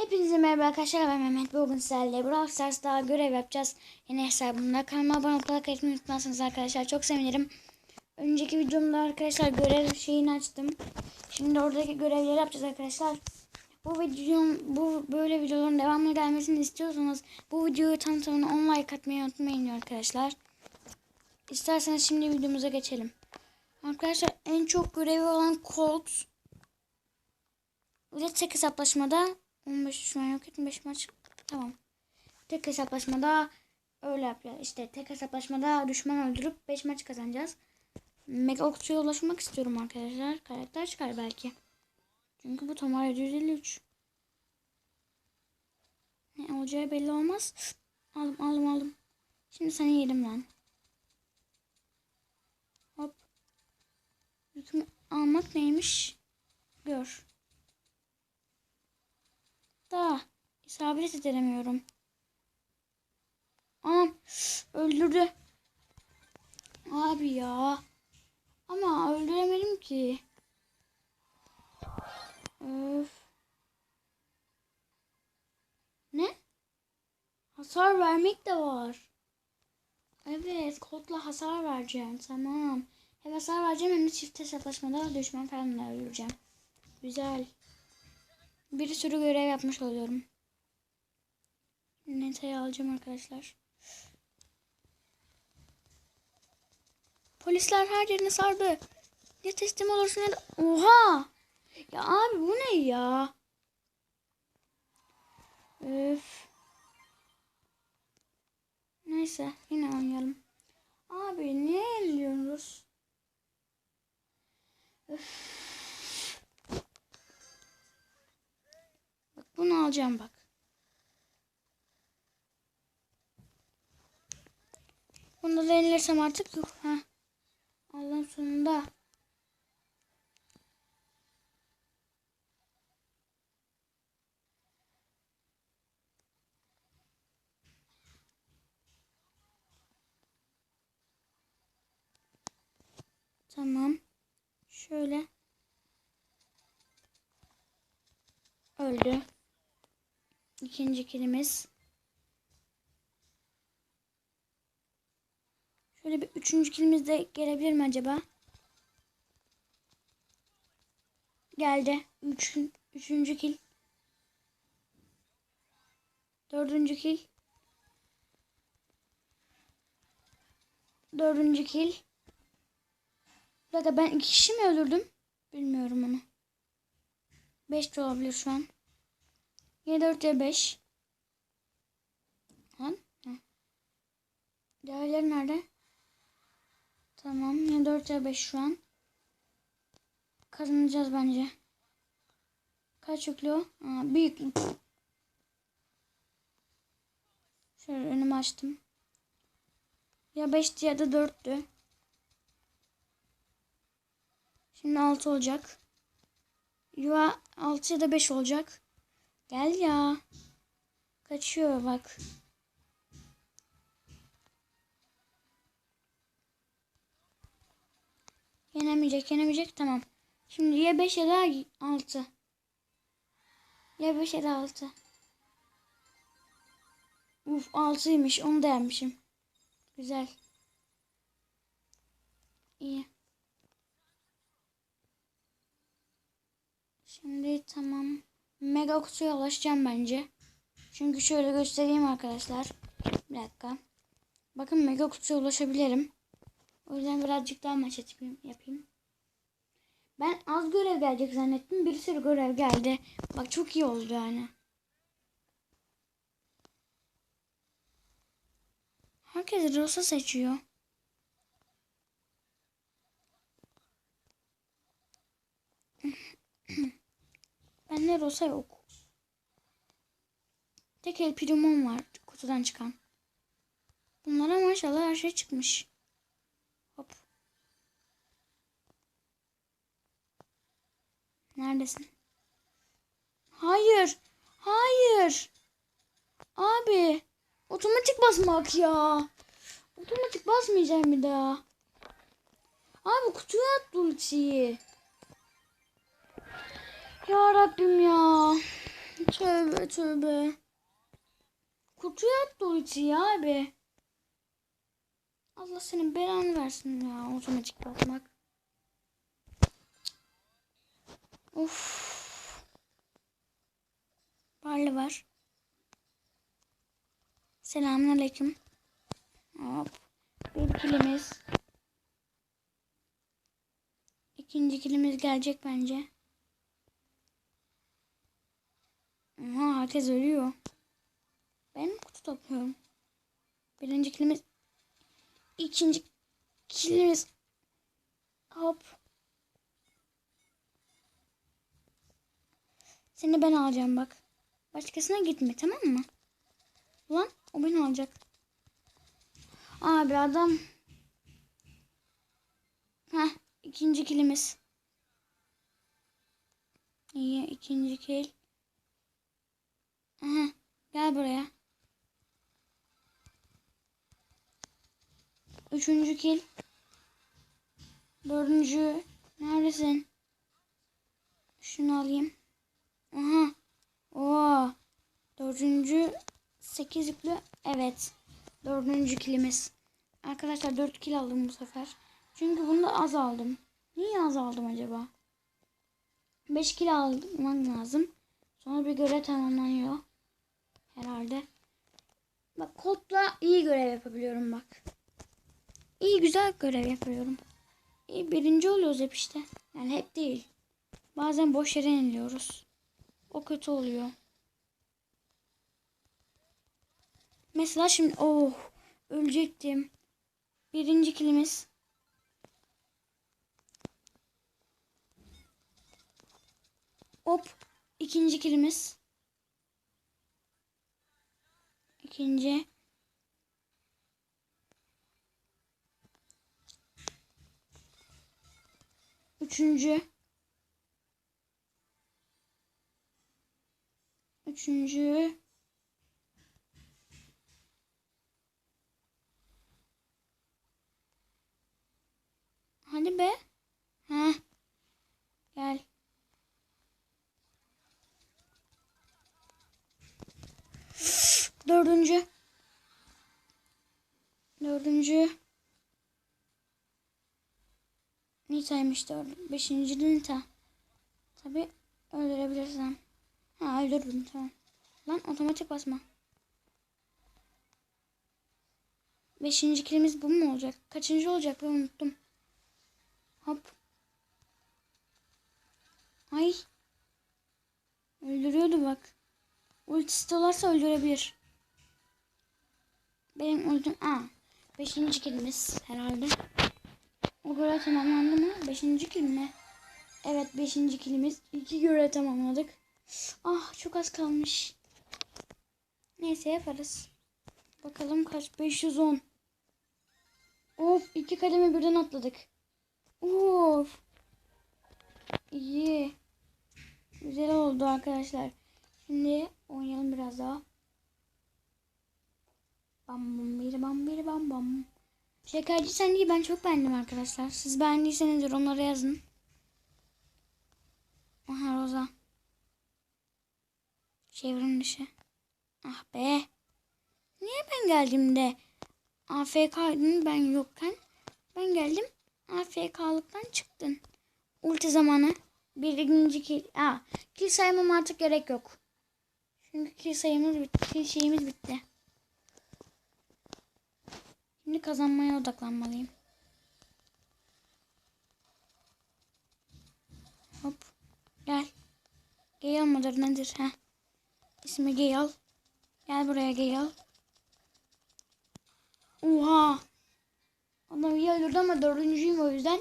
Hepinize merhaba arkadaşlar ben Mehmet bugün sizlerle Brawl Stars'ta görev yapacağız. Yeni hesabımda kanalıma abone olup like etmeyi unutmazsınız arkadaşlar çok sevinirim. Önceki videomda arkadaşlar görev şeyini açtım. Şimdi oradaki görevleri yapacağız arkadaşlar. Bu videonun bu böyle videoların devamlı gelmesini istiyorsanız bu videoyu tam tamına 10 like atmayı unutmayın arkadaşlar. İsterseniz şimdi videomuza geçelim. Arkadaşlar en çok görevi olan Colt tek hesaplaşmada 15 şu an yok 25 maç. Tamam. Tek hesaplaşmada öyle yapacağız. İşte tek hesaplaşmada düşman öldürüp 5 maç kazanacağız. Mega okçuya ulaşmak istiyorum arkadaşlar. Karakter çıkar belki. Çünkü bu Tomar 753. Ne olacağı belli olmaz. Aldım aldım aldım. Şimdi seni yedim lan. Hop. Yükümü almak neymiş? Gör. Da isabet edemiyorum. Anam öldürdü. Abi ya. Ama öldüremedim ki. Öf. Ne? Hasar vermek de var. Evet, kodla hasar vereceğim. Tamam. Hem hasar vereceğim hem de çift hesaplaşmada düşman falan öldüreceğim. Güzel. Bir sürü görev yapmış oluyorum. Neta'yı alacağım arkadaşlar. Polisler her yerini sardı. Ya teslim olursun ya da... Oha! Ya abi bu ne ya? Öf. Neyse yine oynayalım. Abi niye yeniliyoruz? Öf. Bunu alacağım bak. Bunu da yenilirsem artık yok. Ha. Allah'ın sonunda. Tamam. Şöyle. Öldü. İkinci kilimiz. Şöyle bir üçüncü kilimiz de gelebilir mi acaba? Geldi. Üç, üçüncü kil. Dördüncü kil. Dördüncü kil. Bir ben iki kişi mi öldürdüm? Bilmiyorum onu. Beş de olabilir şu an. Ya 4 ya 5. Lan. Heh. Diğerleri nerede? Tamam. Ya 4 ya 5 şu an. Kazanacağız bence. Kaç yüklü o? Aa, büyük. Şöyle önümü açtım. Ya 5'ti ya da 4'tü. Şimdi 6 olacak. Ya 6 ya da 5 olacak. Gel ya. Kaçıyor bak. Yenemeyecek, yenemeyecek. Tamam. Şimdi ya 5 ya da 6. Ya 5 ya da 6. Uf 6'ymış. Onu da yenmişim. Güzel. İyi. Şimdi. Mega kutuya ulaşacağım bence. Çünkü şöyle göstereyim arkadaşlar. Bir dakika. Bakın mega kutuya ulaşabilirim. O yüzden birazcık daha maç yapayım. yapayım. Ben az görev gelecek zannettim. Bir sürü görev geldi. Bak çok iyi oldu yani. Herkes Rosa seçiyor. Bende Rosa yok. Tek el primum var kutudan çıkan. Bunlara maşallah her şey çıkmış. Hop. Neredesin? Hayır. Hayır. Abi. Otomatik basmak ya. Otomatik basmayacağım bir daha. Abi kutuya at ultiyi. Ya Rabbim ya. Tövbe tövbe. Kutuya attı ulti ya abi. Allah senin belanı versin ya otomatik basmak. Of. Barley var. Selamünaleyküm. Hop. Bir kilimiz. İkinci kilimiz gelecek bence. Aha herkes ölüyor. Ben kutu topluyorum? Birinci kilimiz. ikinci kilimiz. Hop. Seni ben alacağım bak. Başkasına gitme tamam mı? Ulan o beni alacak. Abi adam. Heh ikinci kilimiz. İyi ikinci kil. Aha, gel buraya. Üçüncü kil. Dördüncü. Neredesin? Şunu alayım. Aha. Oo. Dördüncü. Sekiz yüklü. Evet. Dördüncü kilimiz. Arkadaşlar dört kil aldım bu sefer. Çünkü bunda az aldım. Niye az aldım acaba? Beş kil almam lazım. Sonra bir görev tamamlanıyor. Herhalde. Bak kodla iyi görev yapabiliyorum bak. İyi güzel görev yapıyorum. İyi birinci oluyoruz hep işte. Yani hep değil. Bazen boş yere yeniliyoruz. O kötü oluyor. Mesela şimdi oh ölecektim. Birinci kilimiz. Hop ikinci kilimiz. İkinci. Üçüncü. Üçüncü. Hadi be. Ha. Gel. Dördüncü. Dördüncü. Nita'ymış dördüncü. Beşinci Nita. Tabi öldürebilirsem. Ha öldürdüm tamam. Lan otomatik basma. Beşinci kilimiz bu mu olacak? Kaçıncı olacak ben unuttum. Hop. Ay. Öldürüyordu bak. Ultisi dolarsa öldürebilir. Benim ultim... Aa. Beşinci kilimiz herhalde. O görev tamamlandı mı? Beşinci kil mi? Evet beşinci kilimiz. İki görev tamamladık. Ah çok az kalmış. Neyse yaparız. Bakalım kaç? 510. Of iki kademe birden atladık. Of. İyi. Güzel oldu arkadaşlar. Şimdi oynayalım biraz daha. Bam bam bir bam bir bam bam. Şekerci sen değil ben çok beğendim arkadaşlar. Siz beğendiyseniz yorumlara yazın. Aha Roza. Çevrim dışı. Ah be. Niye ben geldiğimde AFK'ydın ben yokken ben geldim AFK'lıktan çıktın. Ulti zamanı. Birinci kill. Aa, kill saymam artık gerek yok. Çünkü kill sayımız bitti. Kill şeyimiz bitti. Şimdi kazanmaya odaklanmalıyım. Hop. Gel. Gale mıdır nedir? Heh. İsmi Gale. Gel buraya Gale. Oha. Adam iyi öldürdü ama dördüncüyüm o yüzden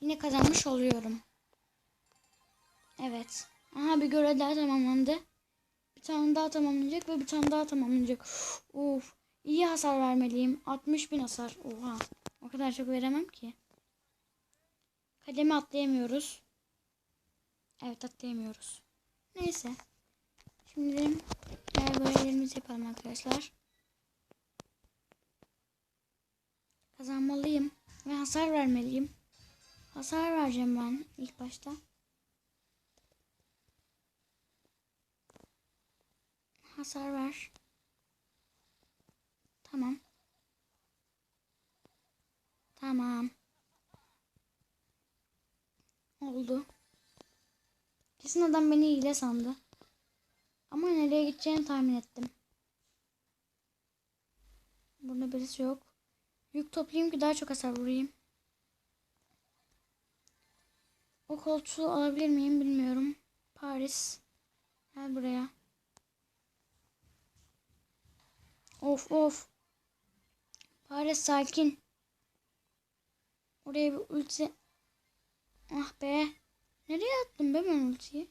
yine kazanmış oluyorum. Evet. Aha bir görev daha tamamlandı. Bir tane daha tamamlanacak ve bir tane daha tamamlanacak. Of. İyi hasar vermeliyim. 60 bin hasar. Oha. O kadar çok veremem ki. Kademe atlayamıyoruz. Evet atlayamıyoruz. Neyse. Şimdi diğer görevlerimizi yapalım arkadaşlar. Kazanmalıyım. Ve hasar vermeliyim. Hasar vereceğim ben ilk başta. Hasar ver. Tamam. Tamam. Oldu. Kesin adam beni hile sandı. Ama nereye gideceğini tahmin ettim. Burada birisi yok. Yük toplayayım ki daha çok hasar vurayım. O koltuğu alabilir miyim bilmiyorum. Paris. Gel buraya. Of of. Paris sakin. Oraya bir ulti. Ah be. Nereye attım be ben ultiyi?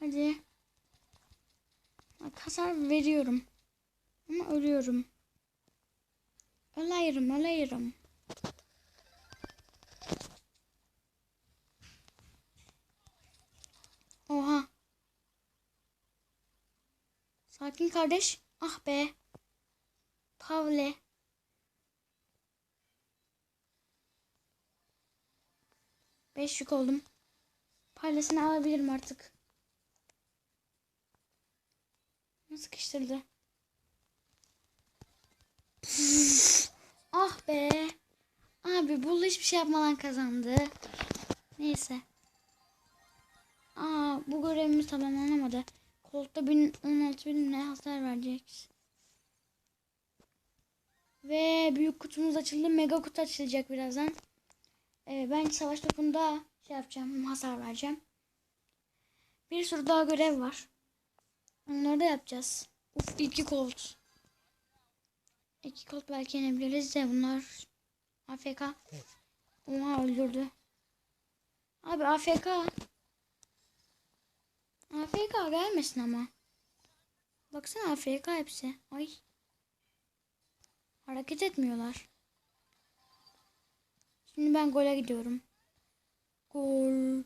Hadi. Bak hasar veriyorum. Ama ölüyorum. Ölerim. Oha. Sakin kardeş. Ah be. Pavle. Beş yük oldum. Parlasını alabilirim artık. Sıkıştırdı. ah be. Abi bu hiçbir şey yapmadan kazandı. Neyse. Aa bu görevimiz tamamlanamadı. Koltukta 1016 bin ne hasar verecek. Ve büyük kutumuz açıldı. Mega kutu açılacak birazdan. Ee, ben savaş topunda şey yapacağım. Hasar vereceğim. Bir sürü daha görev var. Onları da yapacağız. Uf iki kolt. İki kolt belki yenebiliriz de bunlar AFK. Oha öldürdü. Abi AFK. AFK gelmesin ama. Baksana AFK hepsi. Ay. Hareket etmiyorlar. Şimdi ben gole gidiyorum. Gol.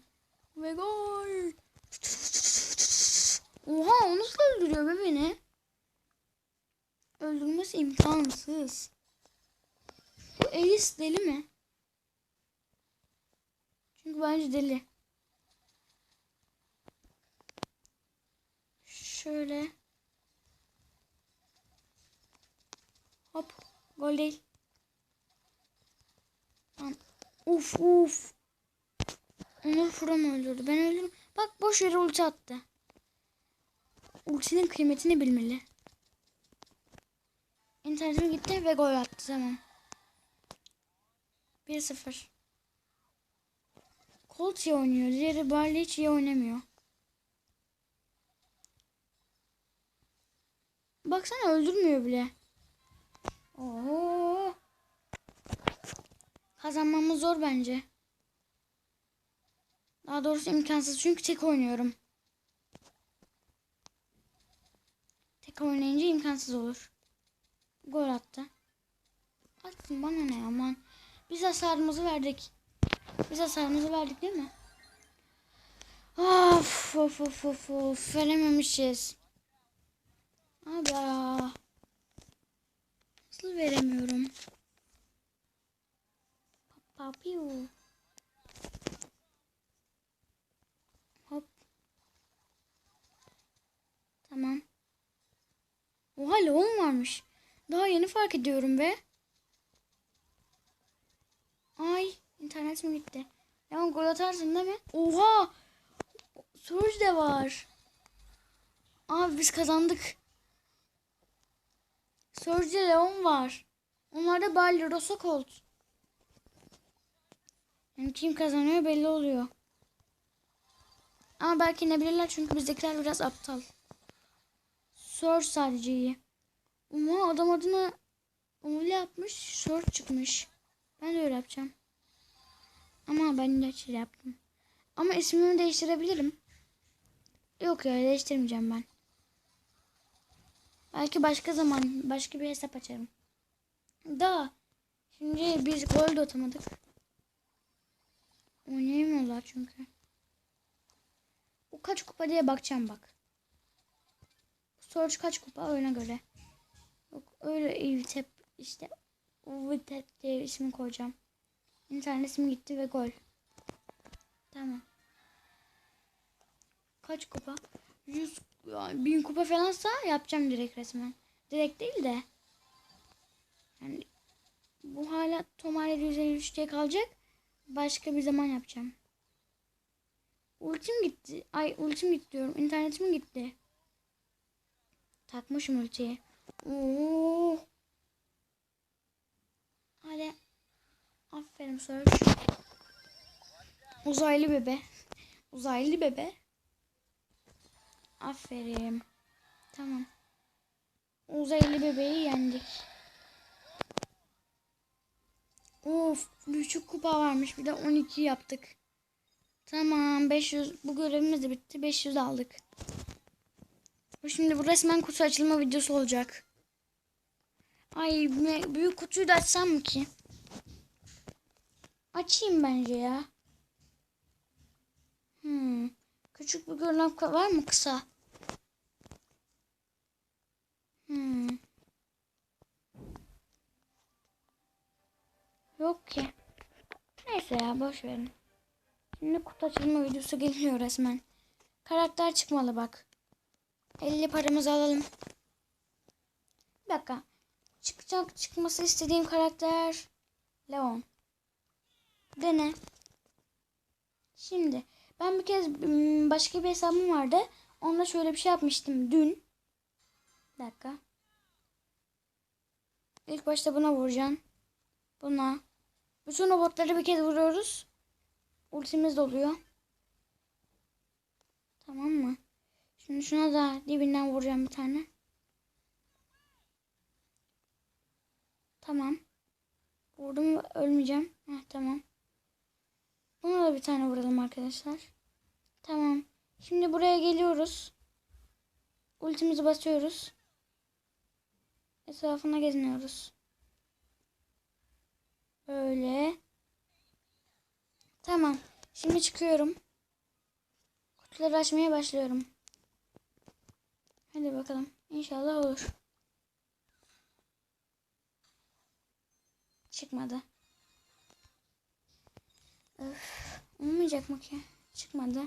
Ve gol. Oha o nasıl öldürüyor be beni? Öldürmesi imkansız. Bu Elis deli mi? Çünkü bence deli. Şöyle. Hop. Gol değil. Tamam. Uf uf. Onur Furam öldürdü. Ben öldüm. Bak boş yere ulti attı. Ultinin kıymetini bilmeli. İnternetim gitti ve gol attı. Tamam. 1-0. Colt iyi oynuyor. Diğeri Barley hiç iyi oynamıyor. Baksana öldürmüyor bile. Oo. Kazanmamız zor bence. Daha doğrusu imkansız çünkü tek oynuyorum. Tek oynayınca imkansız olur. Gol attı. Atsın bana ne aman. Biz hasarımızı verdik. Biz hasarımızı verdik değil mi? Of of of of of. Verememişiz. Abi ya. Nasıl veremiyorum? Papiu. Hop. Tamam. Oha leon varmış. Daha yeni fark ediyorum be. Ay internetim gitti. Leon gol atarsın değil mi? Oha. Surge de var. Abi biz kazandık. Surge Leon var. Onlarda Barley Rosa Colt. Yani kim kazanıyor belli oluyor. Ama belki ne bilirler çünkü bizdekiler biraz aptal. Sor sadece iyi. Ama adam adına öyle yapmış. Sor çıkmış. Ben de öyle yapacağım. Ama ben de şey yaptım. Ama ismimi değiştirebilirim. Yok ya değiştirmeyeceğim ben. Belki başka zaman başka bir hesap açarım. Da şimdi biz gol de atamadık. Oynayamıyorlar çünkü. O kaç kupa diye bakacağım bak. Soruç kaç kupa oyuna göre. Yok öyle Evtep işte Evtep diye ismi koyacağım. İnternetim gitti ve gol. Tamam. Kaç kupa? 100 ya, 1000 kupa falansa yapacağım direkt resmen. Direkt değil de. Yani bu hala Tomar 753'te kalacak. Başka bir zaman yapacağım. Ultim gitti. Ay ultim gitti diyorum. İnternetim gitti. Takmışım ultiyi. Oo. Hadi. Aferin Surge. Uzaylı bebe. Uzaylı bebe. Aferin. Tamam. Uzaylı bebeği yendik. Of, küçük kupa varmış. Bir de 12 yaptık. Tamam, 500 bu görevimiz de bitti. 500 aldık. Bu şimdi bu resmen kutu açılma videosu olacak. Ay, büyük kutuyu da açsam mı ki? Açayım bence ya. Hmm. Küçük bir görünen var mı kısa? Hmm. Yok ki. Neyse ya boş verin. Şimdi kutu açılma videosu geliyor resmen. Karakter çıkmalı bak. 50 paramızı alalım. Bir dakika. Çıkacak çıkması istediğim karakter Leon. Dene. Şimdi ben bir kez başka bir hesabım vardı. Onda şöyle bir şey yapmıştım dün. Bir dakika. İlk başta buna vuracaksın. Buna. Bütün robotları bir kez vuruyoruz. Ultimiz doluyor. Tamam mı? Şimdi şuna da dibinden vuracağım bir tane. Tamam. Vurdum ölmeyeceğim. Heh, tamam. Buna da bir tane vuralım arkadaşlar. Tamam. Şimdi buraya geliyoruz. Ultimizi basıyoruz. Etrafına geziniyoruz. Böyle. Tamam. Şimdi çıkıyorum. Kutuları açmaya başlıyorum. Hadi bakalım. İnşallah olur. Çıkmadı. Öf, olmayacak mı ki? Çıkmadı.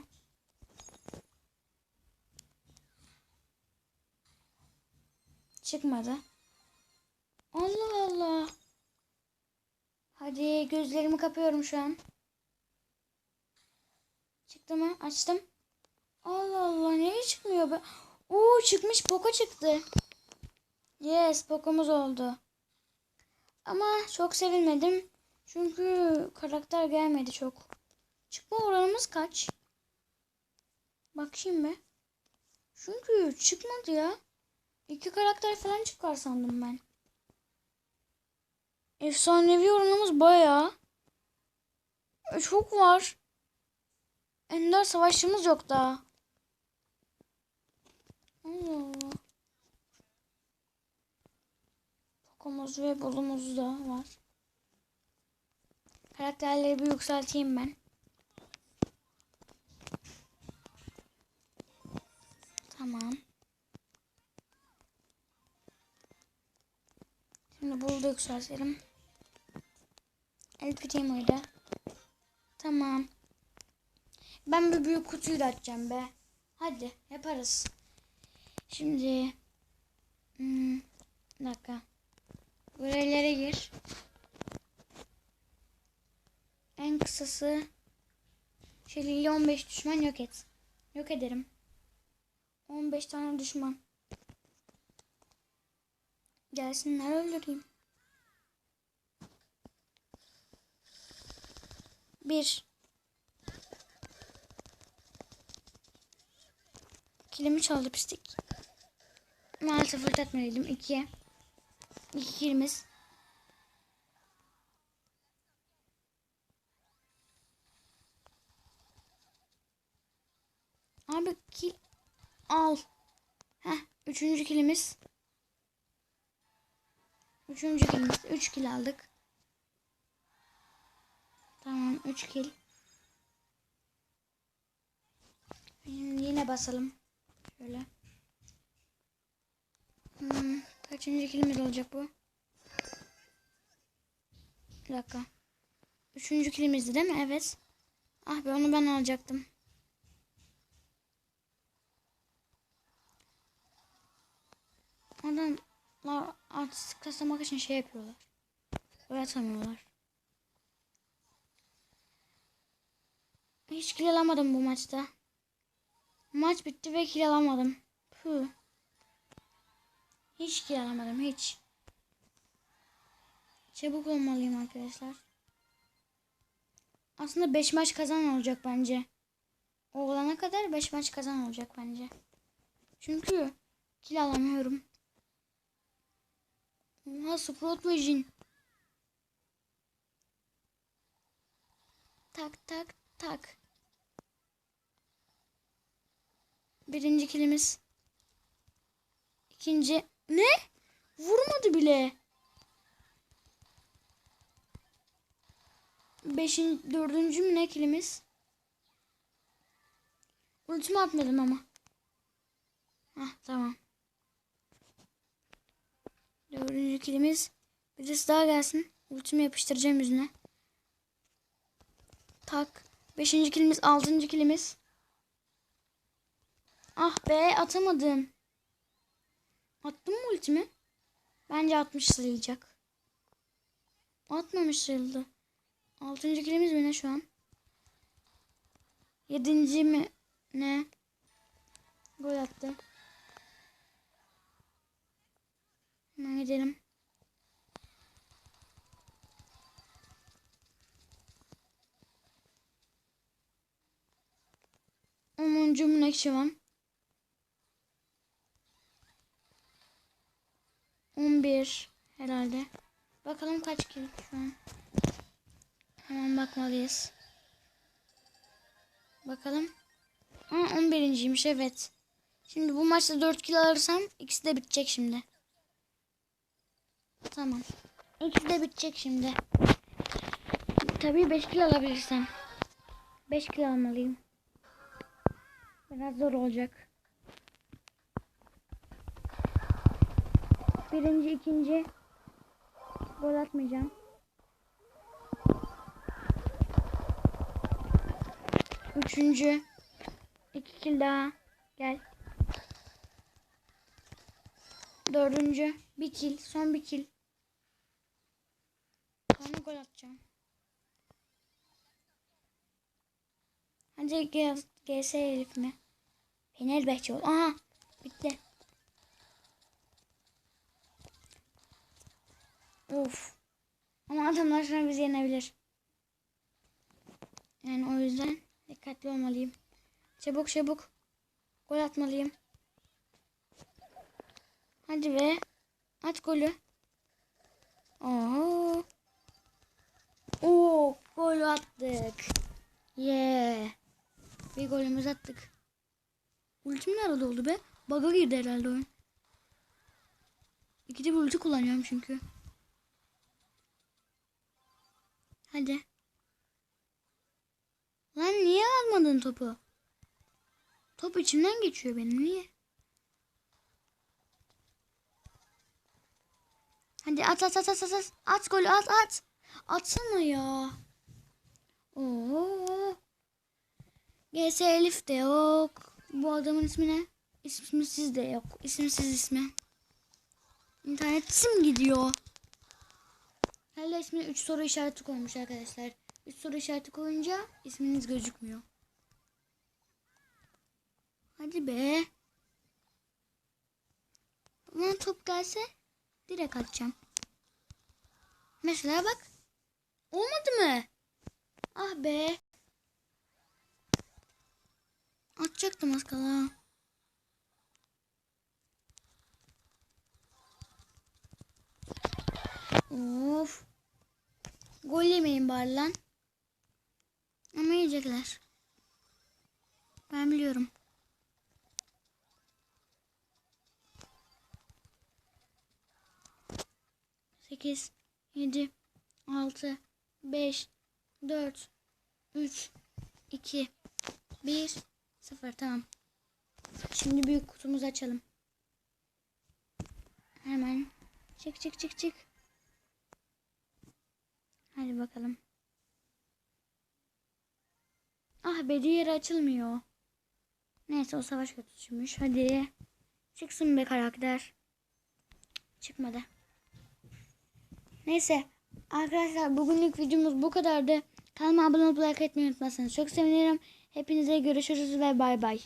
Çıkmadı. Allah Allah. Hadi gözlerimi kapıyorum şu an. Çıktı mı? Açtım. Allah Allah niye çıkmıyor be? Oo çıkmış Poco çıktı. Yes Poco'muz oldu. Ama çok sevinmedim. Çünkü karakter gelmedi çok. Çıkma oranımız kaç? Bakayım be. Çünkü çıkmadı ya. İki karakter falan çıkar sandım ben. Efsanevi oranımız bayağı. E, Çok var. Ender savaşçımız yok daha. Allah Allah. Pokomuz ve bolumuz da var. Karakterleri bir yükselteyim ben. Tamam. Şimdi bulu da yükseltelim. El mıydı? Tamam. Ben bir büyük kutuyu da açacağım be. Hadi yaparız. Şimdi hmm, bir dakika. Görevlere gir. En kısası şöyle 15 düşman yok et. Yok ederim. 15 tane düşman. Gelsinler öldüreyim. Bir. Kilimi çaldı pislik. Maalesef fırlatmalıydım. İkiye. İki kilimiz. Abi kil al. Heh, üçüncü kilimiz. Üçüncü kilimiz. Üç kil aldık. Tamam, üç kil. Şimdi yine basalım. Şöyle. Hmm, kaçıncı kilimiz olacak bu? Bir dakika. Üçüncü kilimizdi değil mi? Evet. Ah be onu ben alacaktım. Adamlar artistik taslamak için şey yapıyorlar. Böyle atamıyorlar. Hiç kill alamadım bu maçta. Maç bitti ve kill alamadım. Puh. Hiç kill alamadım hiç. Çabuk olmalıyım arkadaşlar. Aslında 5 maç kazan olacak bence. O olana kadar 5 maç kazan olacak bence. Çünkü kill alamıyorum. Oha Sprout. Tak tak tak. Birinci kilimiz. İkinci. Ne? Vurmadı bile. Beşinci, dördüncü mü ne kilimiz? Ultimi atmadım ama. Hah tamam. Dördüncü kilimiz. Birisi daha gelsin. Ultimi yapıştıracağım yüzüne. Tak. Beşinci kilimiz. Altıncı kilimiz. Ah be atamadım. Attım mı ultimi? Bence atmış sayılacak. Atmamış sayıldı. Altıncı kilimiz mi ne şu an? Yedinci mi ne? Gol attı. Hemen gidelim. Onuncu kişi var? 11 herhalde. Bakalım kaç kilo şu an. Hemen bakmalıyız. Bakalım. Aa, 11.ymiş evet. Şimdi bu maçta 4 kilo alırsam ikisi de bitecek şimdi. Tamam. İkisi de bitecek şimdi. Tabii 5 kilo alabilirsem. 5 kilo almalıyım. Biraz zor olacak. Birinci, ikinci gol atmayacağım. Üçüncü. iki kill daha. Gel. Dördüncü. Bir kill. Son bir kill. Sonra gol atacağım. Hadi. GS herif mi? Fenerbahçe ol. Aha. Bitti. Of. Ama adamlar sonra bizi yenebilir. Yani o yüzden dikkatli olmalıyım. Çabuk çabuk. Gol atmalıyım. Hadi be. At golü. Oo. Oo, gol attık. Yeah. Bir golümüz attık. Ultim nerede oldu be? Bug'a girdi herhalde oyun. İkide bir ulti kullanıyorum çünkü. Hadi. Lan niye almadın topu? Top içimden geçiyor benim niye? Hadi at at at at at at. At golü at at. Atsana ya. Oo. GS Elif de yok. Bu adamın ismi ne? İsmsiz de yok. İsimsiz ismi. İnternetim gidiyor. Herhalde ismine 3 soru işareti koymuş arkadaşlar. 3 soru işareti koyunca isminiz gözükmüyor. Hadi be. Bana top gelse direkt atacağım. Mesela bak. Olmadı mı? Ah be. Atacaktım az kala. Of. Gol yemeyin bari lan. Ama yiyecekler. Ben biliyorum. Sekiz, yedi, altı, beş, dört, üç, iki, bir, sıfır. Tamam. Şimdi büyük kutumuzu açalım. Hemen. Çık çık çık çık. Hadi bakalım. Ah be diğeri açılmıyor. Neyse o savaş kötüsüymüş. Hadi. Çıksın be karakter. Çıkmadı. Neyse. Arkadaşlar bugünlük videomuz bu kadardı. Kanalıma abone olup like etmeyi unutmazsanız çok sevinirim. Hepinize görüşürüz ve bay bay.